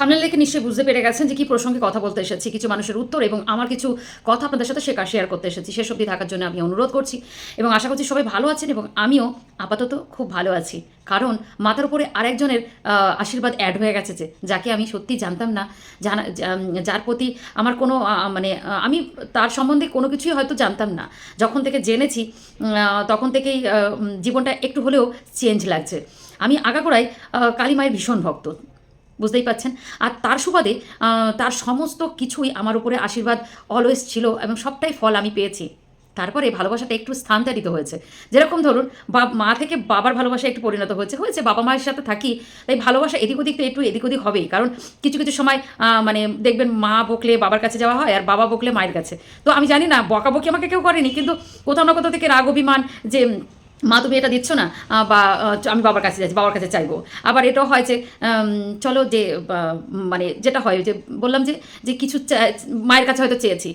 Thumbnail দেখে নিশ্চয়ই বুঝতে পেরে গেছেন যে কি প্রসঙ্গে কথা বলতে এসেছি, কিছু মানুষের উত্তর এবং আমার কিছু কথা আপনাদের সাথে শেখা শেয়ার করতে এসেছি। শেষ অবধি থাকার জন্য আমি অনুরোধ করছি এবং আশা করছি সবাই ভালো আছেন এবং আমিও আপাতত খুব ভালো আছি। কারণ মাথার উপরে আরেকজনের আশীর্বাদ অ্যাড হয়ে গেছে যে, যাকে আমি সত্যি জানতাম না, জানা যার প্রতি আমার কোনো মানে আমি তার সম্বন্ধে কোনো কিছুই হয়তো জানতাম না। যখন থেকে জেনেছি তখন থেকেই জীবনটা একটু হলেও চেঞ্জ লাগছে। আমি আগাগোড়াই কালী মায়ের ভীষণ ভক্ত। বুঝতেই পাচ্ছেন আর তার সুবাদে তার সমস্ত কিছুই আমার উপরে আশীর্বাদ অলওয়েজ ছিল এবং সবটাই ফল আমি পেয়েছি। তারপরে ভালোবাসাটা একটু স্থানান্তরিত হয়েছে। যেরকম ধরুন, বা, মা থেকে বাবার ভালোবাসা একটু পরিণত হয়েছে। হয়েছে, বাবা মায়ের সাথে থাকি, তাই ভালোবাসা এদিক ওদিক তো একটু এদিক ওদিক হবেই। কারণ কিছু কিছু সময় মানে দেখবেন মা বকলে বাবার কাছে যাওয়া হয় আর বাবা বকলে মায়ের কাছে। তো আমি জানি না, বকাবকি আমাকে কেউ করেনি, কিন্তু কোথাও না কোথাও থেকে রাগ, অভিমান যে মা, তুমি এটা দিচ্ছ না? বা আমি বাবার কাছে যাচ্ছি, বাবার কাছে চাইব। আবার এটাও হয় যে চলো যে মানে যেটা হয় যে, বললাম যে যে কিছু মায়ের কাছে হয়তো চেয়েছি।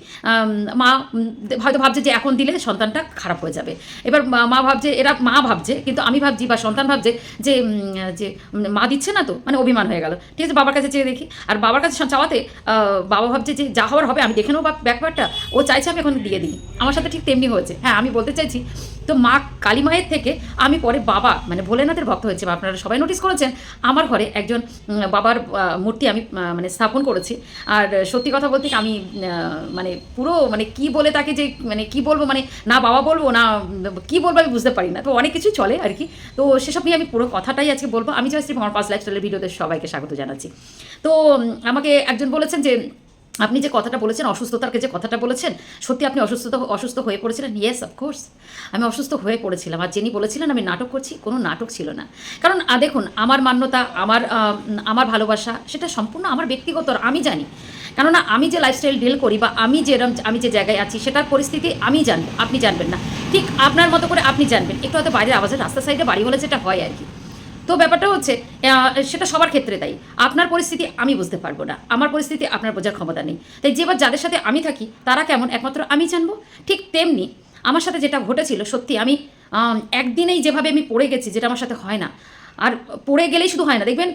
মা হয়তো ভাবছে যে এখন দিলে সন্তানটা খারাপ হয়ে যাবে। এবার মা- ভাবছে, এরা মা ভাবছে, কিন্তু আমি ভাবছি বা সন্তান ভাবছে যে যে মা দিচ্ছে না তো মানে অভিমান হয়ে গেল। ঠিক আছে, বাবার কাছে চেয়ে দেখি। আর বাবার কাছে চাওয়াতে বাবা ভাবছে যে, যা হওয়ার হবে, আমি দেখে নেব ব্যাপারটা। ও চাইছে আমি এখন দিয়ে দিই। আমার সাথে ঠিক তেমনি হয়েছে। হ্যাঁ আমি বলতে চাইছি তো মা কালী মায়ের থেকে আমি পরে বাবা মানে ভোলেনাথের ভক্ত হয়েছে আপনারা সবাই নোটিস করেছেন, আমার ঘরে একজন বাবার মূর্তি আমি মানে স্থাপন করেছি। আর সত্যি কথা বলতে আমি মানে পুরো মানে কি বলে তাকে যে মানে কি বলব মানে না বাবা বলব, না, কি বলব আমি বুঝতে পারি না। তো অনেক কিছুই চলে আর কি। তো সেসব নিয়ে আমি পুরো কথাটাই আজকে বলব। আমি জাস্ট আমার পাঁচ লাইফস্টাইলের ভিডিওতে সবাইকে স্বাগত জানাচ্ছি। তো আমাকে একজন বলেছেন যে আপনি যে কথাটা বলেছেন, অসুস্থতার যে কথাটা বলেছেন, সত্যি আপনি অসুস্থ অসুস্থ হয়ে পড়েছিলেন? ইয়েস অফকোর্স আমি অসুস্থ হয়ে পড়েছিলাম। আর যিনি বলেছিলেন, আমি নাটক করছি, কোনো নাটক ছিল না। কারণ দেখুন, আমার মান্যতা, আমার আমার ভালোবাসা, সেটা সম্পূর্ণ আমার ব্যক্তিগত আমি জানি। কেননা, আমি যে লাইফস্টাইল ডিল করি বা আমি যেরম আমি যে জায়গায় আছি, সেটার পরিস্থিতি আমি জানব আপনি জানবেন না। ঠিক আপনার মতো করে আপনি জানবেন। একটু হয়তো বাইরের আওয়াজের রাস্তার সাইডে বাড়ি হলে যেটা হয় আর কি। তো ব্যাপারটা হচ্ছে সেটা সবার ক্ষেত্রে তাই আপনার পরিস্থিতি আমি বুঝতে পারব না। আমার পরিস্থিতি আপনার বোঝার ক্ষমতা নেই। তাই যেবার যাদের সাথে আমি থাকি, তারা কেমন? একমাত্র আমি জানব? ঠিক তেমনি আমার সাথে যেটা ঘটেছিল, সত্যি আমি একদিনেই যেভাবে আমি পড়ে গেছি, যেটা আমার সাথে হয় না। আর পড়ে গেলেই শুধু হয় না। দেখবেন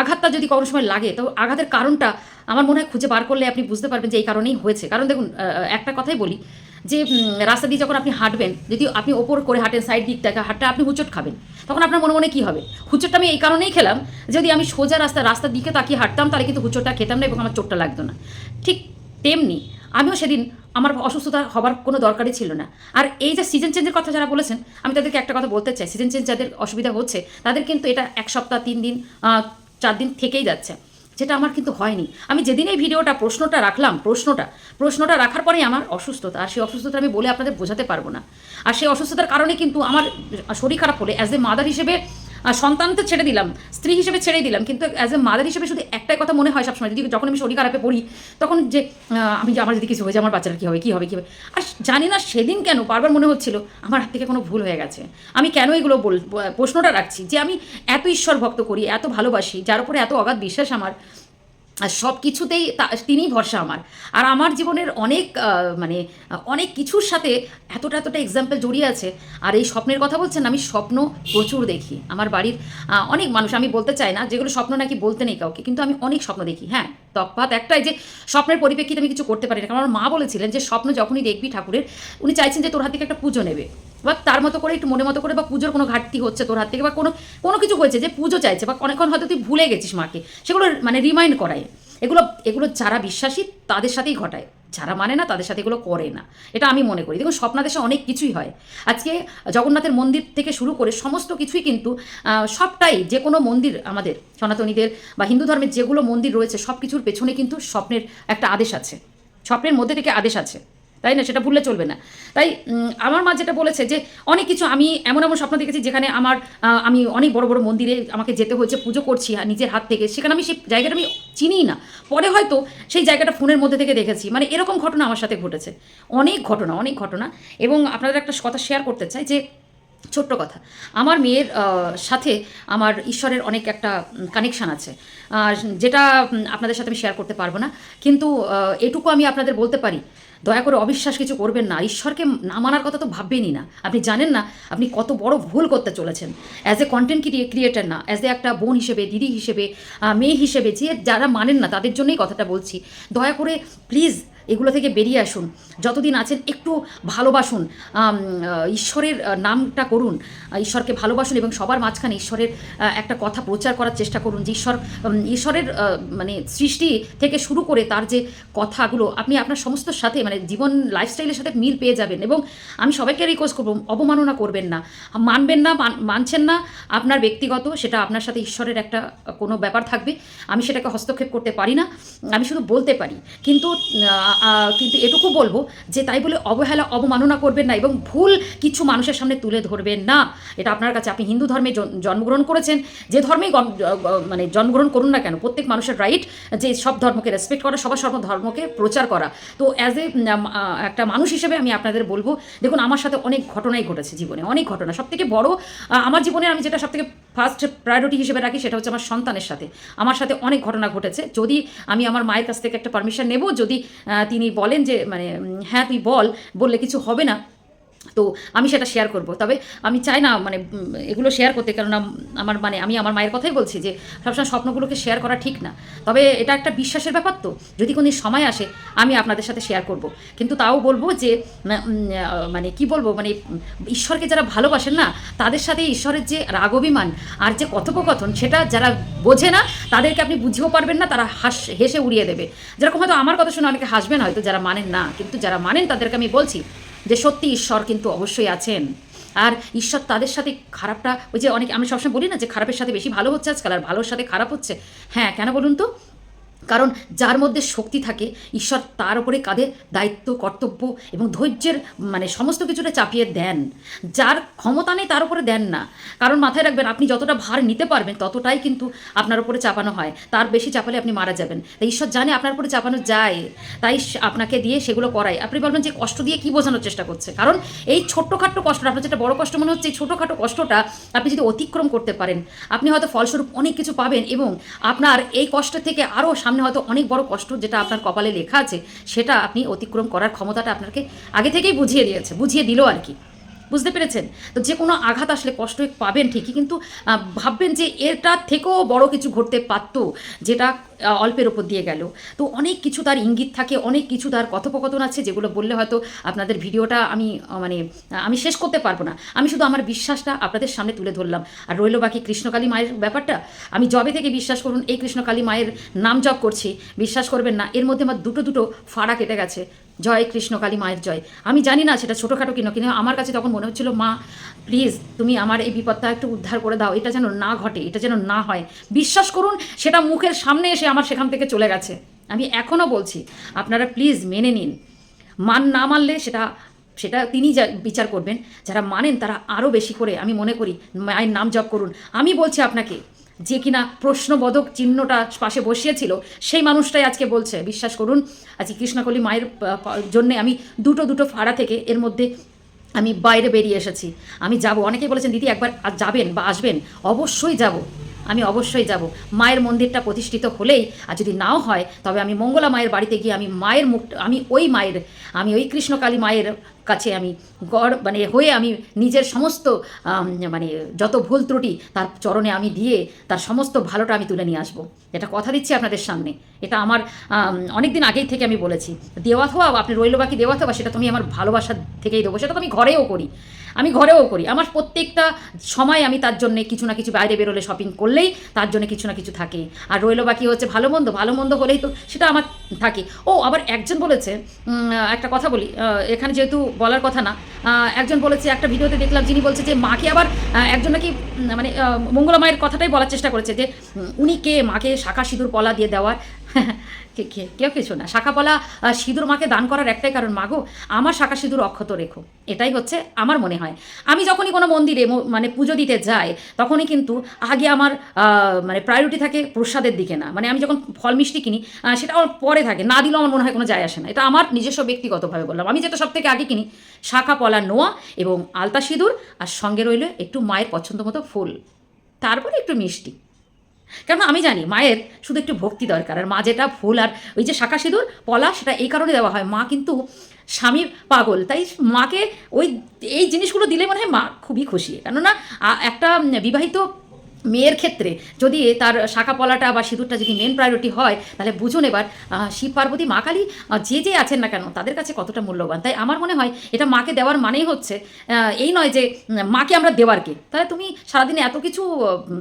আঘাতটা যদি কোনো সময় লাগে, তো আঘাতের কারণটা আমার মনে হয় খুঁজে বার করলে আপনি বুঝতে পারবেন যে এই কারণেই হয়েছে। কারণ দেখুন একটা কথাই বলি যে রাস্তা দিয়ে যখন আপনি হাঁটবেন, যদি আপনি ওপর করে হাঁটেন সাইড দিক থেকে হাঁটটা আপনি হুচট খাবেন, তখন আপনার মনে মনে কী হবে? হুচটটা আমি এই কারণেই খেলাম, যদি আমি সোজা রাস্তা রাস্তার দিকে তাকিয়ে হাঁটতাম, তাহলে কিন্তু হুচটটা খেতাম না এবং আমার চোটটা লাগতো না। ঠিক তেমনি আমিও সেদিন আমার অসুস্থতা হবার কোনো দরকারই ছিল না। আর এই যে সিজন চেঞ্জের কথা যারা বলেছেন, আমি তাদেরকে একটা কথা বলতে চাই সিজন চেঞ্জ যাদের অসুবিধা হচ্ছে, তাদের কিন্তু এটা এক সপ্তাহ, তিন দিন চার দিন থেকেই যাচ্ছে। যেটা আমার কিন্তু হয়নি। আমি যেদিন এই ভিডিওটা, প্রশ্নটা রাখলাম, প্রশ্নটা প্রশ্নটা রাখার পরেই আমার অসুস্থতা, আর সেই অসুস্থতা আমি বলে আপনাদের বোঝাতে পারব না। আর সেই অসুস্থতার কারণে কিন্তু আমার শরীর খারাপ হলে অ্যাজ এ মাদার হিসেবে আহ, সন্তান তো ছেড়ে দিলাম স্ত্রী হিসেবে ছেড়েই দিলাম কিন্তু অ্যাজ এ মাদার হিসেবে শুধু একটাই কথা মনে হয় সবসময় যদি যখন আমি শরীর খারাপে পড়ি তখন যে আমি আমার যদি কিছু হয়ে যায় আমার বাচ্চার কী হবে কী হবে কী হবে? আর জানি না সেদিন কেন বারবার মনে হচ্ছিল আমার হাত থেকে কোনো ভুল হয়ে গেছে। আমি কেন এগুলো বল প্রশ্নটা রাখছি যে আমি এত ঈশ্বর ভক্ত করি এত ভালোবাসি যার উপরে এত অগাধ বিশ্বাস আমার আর সব কিছুতেই তা- তিনিই ভরসা আমার। আর আমার জীবনের অনেক মানে অনেক কিছুর সাথে এতটা এতটা এক্সাম্পল জড়িয়ে আছে। আর এই স্বপ্নের কথা বলছেন, আমি স্বপ্ন প্রচুর দেখি। আমার বাড়ির অনেক মানুষ, আমি বলতে চাই না, যেগুলো স্বপ্ন নাকি বলতে নেই কাউকে, কিন্তু আমি অনেক স্বপ্ন দেখি। হ্যাঁ তফাৎ একটাই যে স্বপ্নের পরিপ্রেক্ষিতে আমি কিছু করতে পারি না। কারণ আমার মা বলেছিলেন যে, স্বপ্ন যখনই দেখবি ঠাকুরের, উনি চাইছেন যে তোর হাত থেকে একটা পুজো নেবে। বা তার মতো করে, একটু মনে মতো করে, বা পুজোর কোনো ঘাটতি হচ্ছে তোর হাত থেকে, বা কোনো কোনো কিছু হয়েছে যে পুজো চাইছে, বা অনেকক্ষণ হয়তো তুই ভুলে গেছিস মাকে, সেগুলো মানে রিমাইন্ড করায়। এগুলো এগুলো যারা বিশ্বাসী, তাদের সাথেই ঘটায়। যারা মানে না, তাদের সাথে এগুলো করে না। এটা আমি মনে করি। দেখুন স্বপ্নাদেশে অনেক কিছুই হয়। আজকে জগন্নাথের মন্দির থেকে শুরু করে সমস্ত কিছুই কিন্তু সবটাই যে কোনো মন্দির আমাদের, সনাতনীদের বা হিন্দু ধর্মের যেগুলো মন্দির রয়েছে সব কিছুর পেছনে কিন্তু স্বপ্নের একটা আদেশ আছে। স্বপ্নের মধ্যে থেকে আদেশ আছে। তাই না? সেটা ভুললে চলবে না। তাই আমার মা যেটা বলেছে যে, অনেক কিছু আমি এমন এমন স্বপ্ন দেখেছি যেখানে আমার আমি অনেক বড় বড় মন্দিরে আমাকে যেতে হয়েছে, পুজো করছি নিজের হাত থেকে। সেখানে আমি সেই জায়গাটা আমি চিনিই না। পরে হয়তো সেই জায়গাটা ফোনের মধ্যে থেকে দেখেছি। মানে এরকম ঘটনা আমার সাথে ঘটেছে। অনেক ঘটনা অনেক ঘটনা। এবং আপনাদের একটা কথা শেয়ার করতে চাই যে, ছোট্ট কথা। আমার মেয়ের সাথে আমার ঈশ্বরের অনেক একটা কানেকশান আছে। যেটা আপনাদের সাথে আমি শেয়ার করতে পারব না। কিন্তু এটুকু আমি আপনাদের বলতে পারি। দয়া করে অবিশ্বাস কিছু করবেন না। ঈশ্বরকে না মানার কথা তো ভাববেনই না। আপনি জানেন না, আপনি কত বড় ভুল করতে চলেছেন। অ্যাজ এ কন্টেন্ট ক্রিয়েটার না অ্যাজ এ একটা বোন হিসেবে, দিদি হিসেবে মেয়ে হিসেবে, যে যারা মানেন না, তাদের জন্যই কথাটা বলছি। দয়া করে প্লিজ এগুলো থেকে বেরিয়ে আসুন। যতদিন আছেন একটু ভালোবাসুন। ঈশ্বরের নামটা করুন। ঈশ্বরকে ভালোবাসুন এবং সবার মাঝখানে ঈশ্বরের একটা কথা প্রচার করার চেষ্টা করুন যে ঈশ্বর ঈশ্বরের মানে সৃষ্টি থেকে শুরু করে তার যে কথাগুলো, আপনি আপনার সমস্ত সাথে মানে জীবন লাইফস্টাইলের সাথে মিল পেয়ে যাবেন এবং আমি সবাইকে রিকোয়েস্ট করব, অবমাননা করবেন না। মানবেন না, মান- মানছেন না, আপনার ব্যক্তিগত, সেটা আপনার সাথে ঈশ্বরের একটা, কোনো ব্যাপার থাকবে। আমি সেটাকে হস্তক্ষেপ করতে পারি না, আমি শুধু বলতে পারি। কিন্তু কিন্তু এটুকু বলব যে তাই বলে অবহেলা, অবমাননা করবেন না এবং ভুল কিছু মানুষের সামনে তুলে ধরবেন না। এটা আপনার কাছে আপনি হিন্দু ধর্মে জন- জন্মগ্রহণ করেছেন, যে ধর্মেই মানে জন্মগ্রহণ করুন না কেন, প্রত্যেক মানুষের রাইট যে সব ধর্মকে রেসপেক্ট করা, সবার সব ধর্মকে প্রচার করা। তো অ্যাজ এ একটা মানুষ হিসেবে আমি আপনাদের বলব, দেখুন আমার সাথে অনেক ঘটনাই ঘটেছে জীবনে, অনেক ঘটনা। সব থেকে বড় আমার জীবনে আমি যেটা সব থেকে ফার্স্ট প্রায়োরিটি হিসেবে রাখি সেটা হচ্ছে আমার সন্তানের সাথে। আমার সাথে অনেক ঘটনা ঘটেছে। যদি আমি আমার মায়ের কাছ থেকে একটা পারমিশন নেব, যদি তিনি বলেন যে মানে হ্যাঁ তুই বল, বললে কিছু হবে না তো আমি সেটা শেয়ার করব। তবে আমি চাই না মানে এগুলো শেয়ার করতে, কেননা আমার মানে আমি আমার মায়ের কথাই বলছি যে, সবসময় স্বপ্নগুলোকে শেয়ার করা ঠিক না। তবে এটা একটা বিশ্বাসের ব্যাপার তো, যদি কোনো সময় আসে, আমি আপনাদের সাথে শেয়ার করব। কিন্তু তাও বলব যে মানে কি বলব মানে ঈশ্বরকে যারা ভালোবাসেন না, তাদের সাথে ঈশ্বরের যে রাগ অভিমান আর যে কথোপকথন, সেটা যারা বোঝে না, তাদেরকে আপনি বুঝেও পারবেন না, তারা হাস, হেসে উড়িয়ে দেবে। যেরকম হয়তো আমার কথা শুনে অনেকে হাসবেন হয়তো, যারা মানেন না। কিন্তু যারা মানেন, তাদেরকে আমি বলছি যে সত্যি ঈশ্বর কিন্তু অবশ্যই আছেন। আর ঈশ্বর তাদের সাথে খারাপটা, ওই যে অনেক আমি সবসময় বলি না যে খারাপের সাথে বেশি ভালো হচ্ছে আজকাল, আর ভালোর সাথে খারাপ হচ্ছে। হ্যাঁ কেন বলুন তো? কারণ যার মধ্যে শক্তি থাকে, ঈশ্বর তার উপরে কাঁধে দায়িত্ব, কর্তব্য এবং ধৈর্যের মানে সমস্ত কিছুটা চাপিয়ে দেন। যার ক্ষমতা নেই তার উপরে দেন না। কারণ মাথায় রাখবেন, আপনি যতটা ভার নিতে পারবেন, ততটাই কিন্তু আপনার উপরে চাপানো হয়। তার বেশি চাপালে আপনি মারা যাবেন। তাই ঈশ্বর জানে আপনার উপরে চাপানো যায়। তাই আপনাকে দিয়ে সেগুলো করায় আপনি বলবেন যে কষ্ট দিয়ে কি বোঝানোর চেষ্টা করছে? কারণ এই ছোট্টখাট্ট কষ্টটা আপনার যেটা বড় কষ্ট মনে হচ্ছে, এই ছোটোখাটো কষ্টটা আপনি যদি অতিক্রম করতে পারেন, আপনি হয়তো ফলস্বরূপ অনেক কিছু পাবেন এবং আপনার এই কষ্ট থেকে আরও সামনে হয়তো অনেক বড় কষ্ট যেটা আপনার কপালে লেখা আছে, সেটা আপনি অতিক্রম করার ক্ষমতাটা আপনাকে আগে থেকেই বুঝিয়ে দিয়েছে, বুঝিয়ে দিল আর কি। বুঝতে পেরেছেন? তো যে কোনো আঘাত আসলে কষ্ট পাবেন ঠিকই, কিন্তু ভাববেন যে এটা থেকেও বড় কিছু ঘটতে পারতো, যেটা অল্পের ওপর দিয়ে গেল। তো অনেক কিছু তার ইঙ্গিত থাকে, অনেক কিছু তার কথোপকথন আছে, যেগুলো বললে হয়তো আপনাদের ভিডিওটা আমি মানে আমি শেষ করতে পারব না। আমি শুধু আমার বিশ্বাসটা আপনাদের সামনে তুলে ধরলাম। আর রইল বাকি কৃষ্ণকালী মায়ের ব্যাপারটা। আমি জবে থেকে বিশ্বাস করুন, এই কৃষ্ণকালী মায়ের নাম জপ করছি। বিশ্বাস করবেন না, এর মধ্যে আমার দুটো দুটো ফাড়া কেটে গেছে। জয় কৃষ্ণকালী মায়ের জয়। আমি জানি না সেটা ছোটোখাটো কিনো, কিন্তু আমার কাছে তখন মনে হচ্ছিল, মা প্লিজ তুমি আমার এই বিপদটা একটু উদ্ধার করে দাও। এটা যেন না ঘটে, এটা যেন না হয়। বিশ্বাস করুন, সেটা মুখের সামনে এসে আমার সেখান থেকে চলে গেছে। আমি এখনও বলছি, আপনারা প্লিজ মেনে নিন। মান না মানলে সেটা সেটা তিনি যা, বিচার করবেন। যারা মানেন তারা আরও বেশি করে, আমি মনে করি, মায়ের নাম জপ করুন। আমি বলছি আপনাকে যে কিনা প্রশ্নবোধক চিহ্নটা পাশে বসিয়েছিল, সেই মানুষটাই আজকে বলছে। বিশ্বাস করুন, আজকে কৃষ্ণকলি মায়ের জন্যে আমি দুটো দুটো ফাড়া থেকে এর মধ্যে আমি বাইরে বেরিয়ে এসেছি। আমি যাব। অনেকেই বলেছেন, দিদি, একবার যাবেন বা আসবেন? অবশ্যই যাব। আমি অবশ্যই যাব। মায়ের মন্দিরটা প্রতিষ্ঠিত হলেই, আর যদি নাও হয়, তবে আমি মঙ্গলা মায়ের বাড়িতে গিয়ে আমি মায়ের মুখ, আমি ওই মায়ের, আমি ওই কৃষ্ণকালী মায়ের কাছে আমি গড় মানে হয়ে আমি নিজের সমস্ত মানে যত ভুল ত্রুটি তার চরণে আমি দিয়ে তার সমস্ত ভালোটা আমি তুলে নিয়ে আসব। এটা কথা দিচ্ছি আপনাদের সামনে। এটা আমার অনেক দিন আগেই থেকে আমি বলেছি। দেওয়া থোয়া, আপনি রইল বাকি দেওয়া থোয়া, সেটা তুমি আমার ভালোবাসা থেকেই দেবো, সেটা তো আমি ঘরেও করি। আমি ঘরেও করি। আমার প্রত্যেকটা সময় আমি তার জন্য কিছু না কিছু বাইরে বেরোলে শপিং করলেই তার জন্য কিছু না কিছু থাকে। আর রইল বাকি হচ্ছে ভালো মন্দ। ভালো মন্দ হলেই তো সেটা আমার থাকে। ও, আবার একজন বলেছে একটা কথা বলি এখানে যেহেতু বলার কথা না একজন বলেছে, একটা ভিডিওতে দেখলাম যিনি বলছে যে মাকে আবার একজন নাকি মানে মঙ্গলা মায়ের কথাটাই বলার চেষ্টা করেছে যে উনি কে? মাকে শাখা সিঁদুর, পলা দিয়ে দেওয়ার। কেউ কিছু না। শাখাপলা সিঁদুর মাকে দান করার একটাই কারণ মাগো আমার শাখা সিঁদুর অক্ষত রেখো। এটাই হচ্ছে আমার মনে হয়। আমি যখনই কোনো মন্দিরে মানে পুজো দিতে যাই, তখনই কিন্তু আগে আমার মানে প্রায়োরিটি থাকে প্রসাদের দিকে না। মানে আমি যখন ফল মিষ্টি কিনি সেটা আমার পরে থাকে। না দিলেও আমার মনে হয় কোনো যায় আসে না। এটা আমার নিজস্ব ব্যক্তিগতভাবে বললাম। আমি যেটা সব থেকে আগে কিনি, শাখা, পলা, নোয়া এবং আলতা সিঁদুর, আর সঙ্গে রইল একটু মায়ের পছন্দ মতো ফুল। তারপরে একটু মিষ্টি। কেন আমি জানি মায়ের শুধু একটু ভক্তি দরকার। আর মা যেটা ফুল আর ওই যে শাখা সিঁদুর, পলা সেটা এই কারণে দেওয়া হয়। মা কিন্তু স্বামী পাগল, তাই মাকে ওই, এই জিনিসগুলো দিলে মনে হয় মা খুবই খুশি। কেননা একটা বিবাহিত মেয়ের ক্ষেত্রে যদি তার শাখা পলাটা বা সিঁদুরটা যদি মেন প্রায়োরিটি হয়, তাহলে বুঝুন এবার শিব, পার্বতী, মা, কালী যে যে আছেন না কেন, তাদের কাছে কতটা মূল্যবান? তাই আমার মনে হয় এটা মাকে দেওয়ার মানেই হচ্ছে এই নয় যে মাকে আমরা দেওয়ার কে? তাহলে তুমি সারাদিনে এত কিছু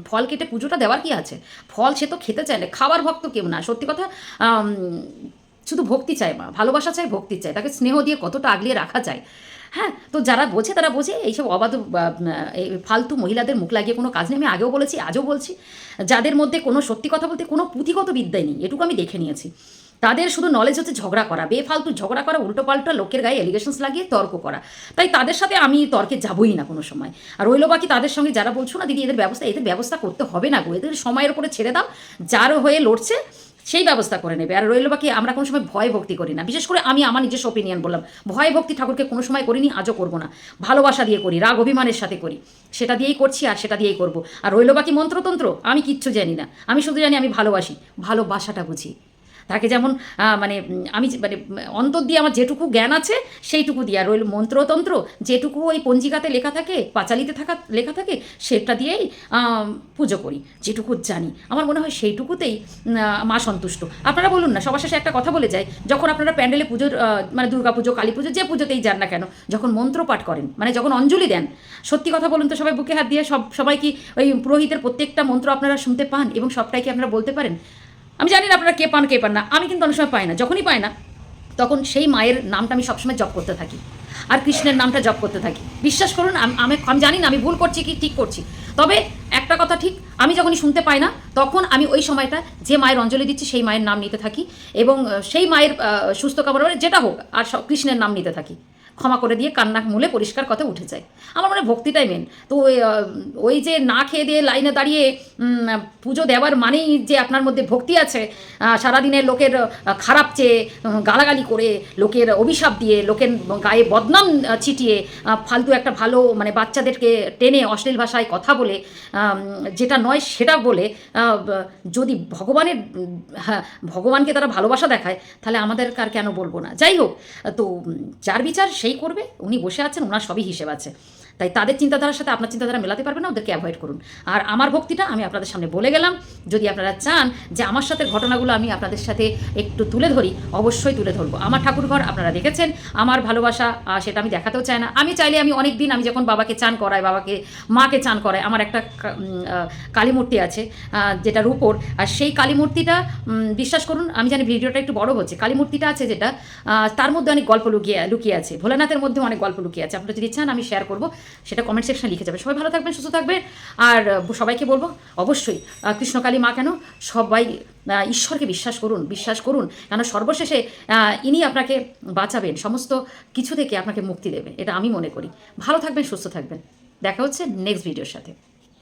ফল কেটে পুজোটা দেওয়ার কি আছে? ফল সে তো খেতে চাইলে খাবার ভক্ত কেউ না। সত্যি কথা শুধু ভক্তি চায় মা, ভালোবাসা চায়, ভক্তি চায়। তাকে স্নেহ দিয়ে কতটা আগলিয়ে রাখা যায়? হ্যাঁ তো যারা বোঝে তারা বোঝে, এইসব অবাধ ফালতু মহিলাদের মুখ লাগিয়ে কোনো কাজ নেই, আমি আগেও বলেছি, আজও বলছি। যাদের মধ্যে কোনো সত্যি কথা বলতে কোনো পুঁথিগত বিদ্যাই নেই, এটুকু আমি দেখে নিয়েছি। তাদের শুধু নলেজ হচ্ছে ঝগড়া করা, বেফালতু ঝগড়া করা উল্টো পাল্টা লোকের গায়ে এলিগেশনস লাগিয়ে তর্ক করা। তাই তাদের সাথে আমি তর্কে যাবই না কোনো সময়। আর রইল বাকি তাদের সঙ্গে যারা বলছো না, দিদি, এদের ব্যবস্থা এদের ব্যবস্থা করতে হবে না গো, এদের সময়ের উপরে ছেড়ে দাও, যার হয়ে লড়ছে সেই ব্যবস্থা করে নেবে। আর রইল বাকি, আমরা কোনো সময় ভয় ভক্তি করি না। বিশেষ করে আমি আমার নিজস্ব ওপিনিয়ন বললাম। ভয় ভক্তি ঠাকুরকে কোনো সময় করিনি, আজও করব না। ভালোবাসা দিয়ে করি, রাগ অভিমানের সাথে করি। সেটা দিয়েই করছি আর সেটা দিয়েই করব। আর রইল বাকি মন্ত্রতন্ত্র, আমি কিচ্ছু জানি না। আমি শুধু জানি আমি ভালোবাসি। ভালোবাসাটা বুঝি। তাকে যেমন মানে আমি মানে অন্তর দিয়ে আমার যেটুকু জ্ঞান আছে সেইটুকু দিয়ে। আর রইল মন্ত্রতন্ত্র যেটুকু ওই পঞ্জিকাতে লেখা থাকে, পাঁচালিতে থাকা, লেখা থাকে, সেটা দিয়েই পুজো করি, যেটুকু জানি। আমার মনে হয় সেইটুকুতেই মা সন্তুষ্ট। আপনারা বলুন না, সবার শেষে একটা কথা বলে যায় যখন আপনারা প্যান্ডেলে পুজোর মানে দুর্গা পুজো, কালী পুজো, যে পুজোতেই যান না কেন, যখন মন্ত্র পাঠ করেন মানে যখন অঞ্জলি দেন, সত্যি কথা বলুন তো, সবাই বুকে হাত দিয়ে সব, সবাই কি ওই পুরোহিতের প্রত্যেকটা মন্ত্র আপনারা শুনতে পান এবং সবটাই কি আপনারা বলতে পারেন? আমি জানি না আপনারা কে পান কে পান না। আমি কিন্তু অনেক সময় পাই না। যখনই পাই না তখন সেই মায়ের নামটা আমি সবসময় জপ করতে থাকি। আর কৃষ্ণের নামটা জপ করতে থাকি। বিশ্বাস করুন আমি আমি জানি না আমি ভুল করছি কি ঠিক করছি। তবে একটা কথা ঠিক আমি যখনই শুনতে পাই না তখন আমি ওই সময়টা যে মায়ের অঞ্জলি দিচ্ছি সেই মায়ের নাম নিতে থাকি এবং সেই মায়ের সুস্থ করে যেটা হোক আর সব কৃষ্ণের নাম নিতে থাকি। ক্ষমা করে দিয়ে কান্না মূলে পরিষ্কার কথা উঠে যায়। আমার মনে ভক্তিটাই মেন তো ওই, যে না খেয়ে দিয়ে লাইনে দাঁড়িয়ে পুজো দেওয়ার মানেই যে আপনার মধ্যে ভক্তি আছে সারাদিনের লোকের খারাপ চেয়ে গালাগালি করে, লোকের অভিশাপ দিয়ে, লোকের গায়ে বদনাম ছিটিয়ে ফালতু একটা ভালো মানে বাচ্চাদেরকে টেনে অশ্লীল ভাষায় কথা বলে যেটা নয় সেটা বলে যদি ভগবানের হ্যাঁ ভগবানকে তারা ভালোবাসা দেখায়, তাহলে আমাদের কার কেন বলব না? যাই হোক, তো যার বিচার সেই করবে, উনি বসে আছেন, ওনার সবই হিসেব আছে। তাই তাদের চিন্তাধারার সাথে আপনার চিন্তাধারা মেলাতে পারবে না ওদেরকে অ্যাভয়েড করুন। আর আমার ভক্তিটা আমি আপনাদের সামনে বলে গেলাম যদি আপনারা চান যে আমার সাথে ঘটনাগুলো আমি আপনাদের সাথে একটু তুলে ধরি অবশ্যই তুলে ধরবো। আমার ঠাকুরঘর আপনারা দেখেছেন আমার ভালোবাসা সেটা আমি দেখাতেও চাই না। আমি চাইলে আমি অনেক দিন আমি যখন বাবাকে চান করাই বাবাকে মাকে চান করাই আমার একটা কা- উম, আহ, কালী মূর্তি আছে যেটা রূপোর আর সেই কালী মূর্তিটা বিশ্বাস করুন আমি জানি ভিডিওটা একটু বড় হচ্ছে কালী মূর্তিটা আছে যেটা তার মধ্যে অনেক গল্প লুকিয়ে লুকিয়ে আছে ভোলানাথের মধ্যে অনেক গল্প লুকিয়ে আছে। আপনারা যদি চান আমি শেয়ার করব সেটা কমেন্ট সেকশনে লিখে যাবে। সবাই ভালো থাকবেন, সুস্থ থাকবেন। আর সবাইকে বলব, অবশ্যই কৃষ্ণকালী মা কেন? সবাই ঈশ্বরকে বিশ্বাস করুন বিশ্বাস করুন। কেন সর্বশেষে ইনি আপনাকে বাঁচাবেন, সমস্ত কিছু থেকে আপনাকে মুক্তি দেবে, এটা আমি মনে করি। ভালো থাকবেন, সুস্থ থাকবেন। দেখা হচ্ছে নেক্সট ভিডিওর সাথে।